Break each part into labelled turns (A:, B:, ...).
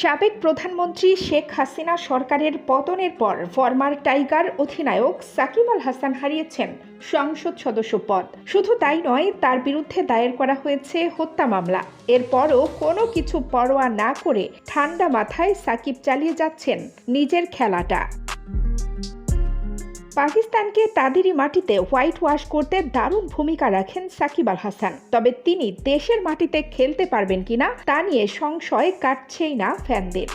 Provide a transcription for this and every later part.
A: সাবেক প্রধানমন্ত্রী শেখ হাসিনা সরকারের পতনের পর ফরমার টাইগার অধিনায়ক সাকিব আল হাসান হারিয়েছেন সংসদ সদস্য পদ। শুধু তাই নয়, তার বিরুদ্ধে দায়ের করা হয়েছে হত্যা মামলা। এরপরও কোনো কিছু পরোয়া না করে ঠান্ডা মাথায় সাকিব চালিয়ে যাচ্ছেন নিজের খেলাটা। পাকিস্তানকে তাদেরই মাটিতে হোয়াইট ওয়াশ করতে দারুণ ভূমিকা রাখেন সাকিব আল হাসান। তবে তিনি দেশের মাটিতে খেলতে পারবেন কিনা তা নিয়ে সংশয় কাটছেই না ফ্যানদের।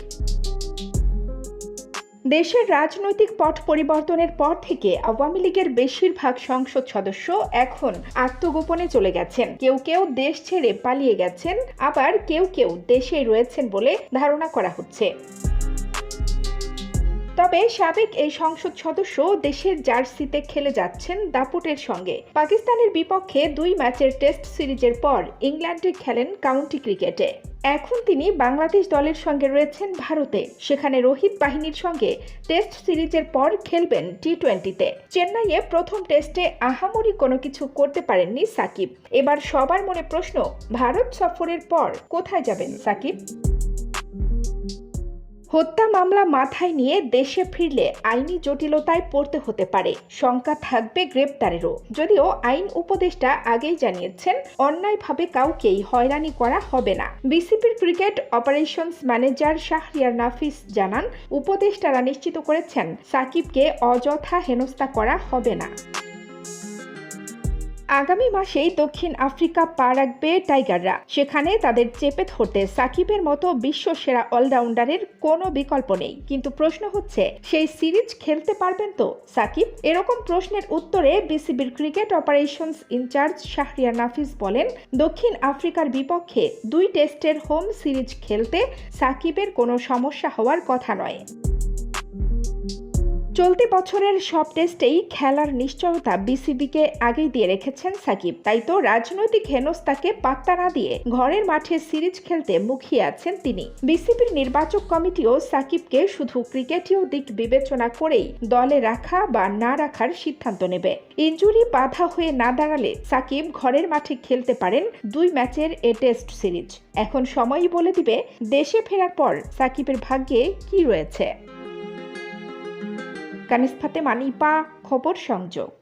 A: দেশের রাজনৈতিক পট পরিবর্তনের পর থেকে আওয়ামী লীগের বেশিরভাগ সংসদ সদস্য এখন আত্মগোপনে চলে গেছেন। কেউ কেউ দেশ ছেড়ে পালিয়ে গেছেন, আবার কেউ কেউ দেশে রয়েছেন বলে ধারণা করা হচ্ছে। তবে সাবেক এই সংসদ সদস্য দেশের জার্সিতে খেলে যাচ্ছেন দাপুটের সঙ্গে। পাকিস্তানের বিপক্ষে দুই ম্যাচের টেস্ট সিরিজের পর ইংল্যান্ডে খেলেন কাউন্টি ক্রিকেটে। এখন তিনি বাংলাদেশ দলের সঙ্গে রয়েছেন ভারতে। সেখানে রোহিত বাহিনীর সঙ্গে টেস্ট সিরিজের পর খেলবেন টি টোয়েন্টিতে চেন্নাইয়ে প্রথম টেস্টে আহামরি কোনো কিছু করতে পারেননি সাকিব। এবার সবার মনে প্রশ্ন, ভারত সফরের পর কোথায় যাবেন সাকিব? হত্যা মামলা মাথায় নিয়ে দেশে ফিরলে আইনি জটিলতায় পড়তে হতে পারে। শঙ্কা থাকবে গ্রেপ্তারেরও। যদিও আইন উপদেষ্টা আগেই জানিয়েছেন, অন্যায়ভাবে কাউকেই হয়রানি করা হবে না। বিসিপির cricket operations manager Shahriar Nafees জানান, উপদেষ্টারা নিশ্চিত করেছেন, সাকিবকে অযথা হেনস্থা করা হবে না। আগামী মাসেই দক্ষিণ আফ্রিকা পা রাখবে টাইগাররা। সেখানে তাদের চেপে ধরতে সাকিবের মতো বিশ্ব সেরা অলরাউন্ডারের কোনো বিকল্প নেই। কিন্তু প্রশ্ন হচ্ছে, সেই সিরিজ খেলতে পারবেন তো? সাকিব? এরকম প্রশ্নের উত্তরে বিসিবির cricket operations in charge Shahriar Nafees বলেন, দক্ষিণ আফ্রিকার বিপক্ষে দুই টেস্টের হোম সিরিজ খেলতে সাকিবের কোনো সমস্যা হওয়ার কথা নয়। চলতি বছরের সব টেস্টেই খেলার নিশ্চয়তা বিসিবিকে আগেই দিয়ে রেখেছেন সাকিব। তাই তো রাজনৈতিক হেনস্তাকে পাত্তা না দিয়ে ঘরের মাঠে সিরিজ খেলতে মুখিয়ে আছেন তিনি। বিসিবির নির্বাচক কমিটিও সাকিবকে শুধু ক্রিকেটীয় দিক বিবেচনা করেই দলে রাখা বা না রাখার সিদ্ধান্ত নেবে। ইঞ্জুরি বাধা হয়ে না দাঁড়ালে সাকিব ঘরের মাঠে খেলতে পারেন দুই ম্যাচের এ টেস্ট সিরিজ। এখন সময়ই বলে দিবে, দেশে ফেরার পর সাকিবের ভাগ্যে কি রয়েছে। কানিস ফাতেমা মানিপা খবর সংযোগ।